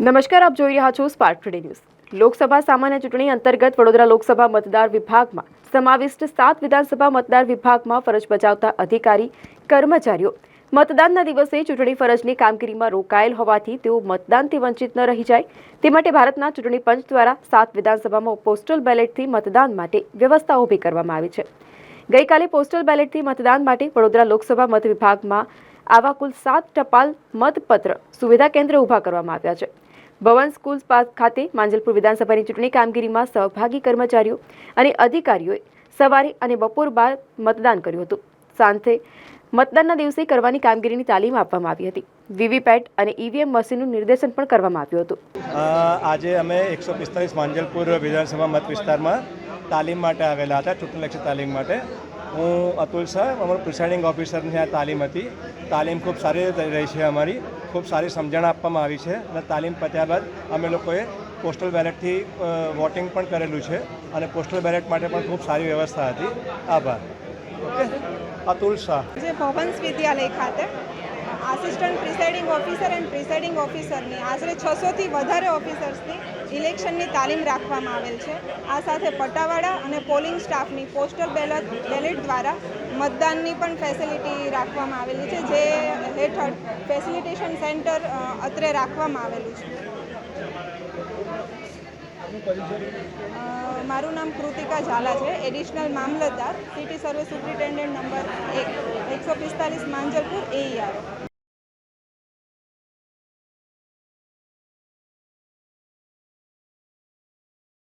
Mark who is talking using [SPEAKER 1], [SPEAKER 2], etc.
[SPEAKER 1] નમસ્કાર, આપ જોઈ રહ્યા છો સ્પાર્ક ટુડે ન્યૂઝ લોકસભા સામાન્ય ચૂંટણી અંતર્ગત વડોદરા લોકસભા મતદાર વિભાગમાં સમાવિષ્ટ સાત વિધાનસભા મતદાર વિભાગમાં ફરજ બજાવતા અધિકારી, કર્મચારીઓ મતદાનના દિવસે ચૂંટણી ફરજની કામગીરીમાં રોકાયેલ હોવાથી તેઓ મતદાનથી વંચિત ન રહી જાય. તે માટે ભારતના ચૂંટણી પંચ દ્વારા સાત વિધાનસભામાં પોસ્ટલ બેલેટથી મતદાન માટે વ્યવસ્થા ઊભી કરવામાં આવી છે. ગઈકાલે પોસ્ટલ બેલેટથી મતદાન માટે વડોદરા લોકસભા મત વિભાગમાં આવા કુલ સાત ટપાલ મતપત્ર સુવિધા કેન્દ્ર ઊભા કરવામાં આવ્યા છે. ભવન સ્કૂલ ખાતે માંજલપુર વિધાનસભાની ચૂંટણી કામગીરીમાં સહભાગી કર્મચારીઓ અને અધિકારીઓએ સવારે અને બપોર બાદ મતદાન કર્યું હતું. સાંજે મતદાનના દિવસે કરવાની કામગીરીની તાલીમ આપવામાં આવી હતી. વીવીપેટ અને ઈવીએમ મશીનનું નિર્દેશન પણ કરવામાં આવ્યું હતું.
[SPEAKER 2] આજે અમે એકસો પિસ્તાલીસ માંજલપુર વિધાનસભા મત વિસ્તારમાં તાલીમ માટે આવેલા હતા, ચૂંટણીલક્ષી તાલીમ માટે. હું અતુલ શાહ, અમારું પ્રિસાઇડિંગ ઓફિસરની આ તાલીમ હતી. તાલીમ ખૂબ સારી રીતે રહી છે અમારી. ખૂબ સારી સમજણ આપવામાં આવી છે અને તાલીમ પત્યા બાદ અમે લોકોએ પોસ્ટલ બેલેટથી વોટિંગ પણ કરેલું છે અને પોસ્ટલ બેલેટ માટે પણ ખૂબ સારી વ્યવસ્થા હતી. આભાર. ઓકે? અતુલ શાહ.
[SPEAKER 3] જે ભવન્સ વિદ્યાલય ખાતે assistant presiding officer and presiding ઓફિસરની આશરે છસોથી વધારે ઓફિસર્સની ઇલેક્શનની તાલીમ રાખવામાં આવેલ છે. આ સાથે પટ્ટાવાળા અને પોલિંગ સ્ટાફની પોસ્ટલ બેલેટ બેલેટ દ્વારા મતદાનની પણ ફેસિલિટી રાખવામાં આવેલી છે, જે હેઠળ ફેસિલિટેશન સેન્ટર અત્રે રાખવામાં આવેલું છે. મારું નામ કૃતિકા ઝાલા છે additional mamlatdar city service superintendent number એક, એકસો પિસ્તાલીસ માંજલપુર એઈઆર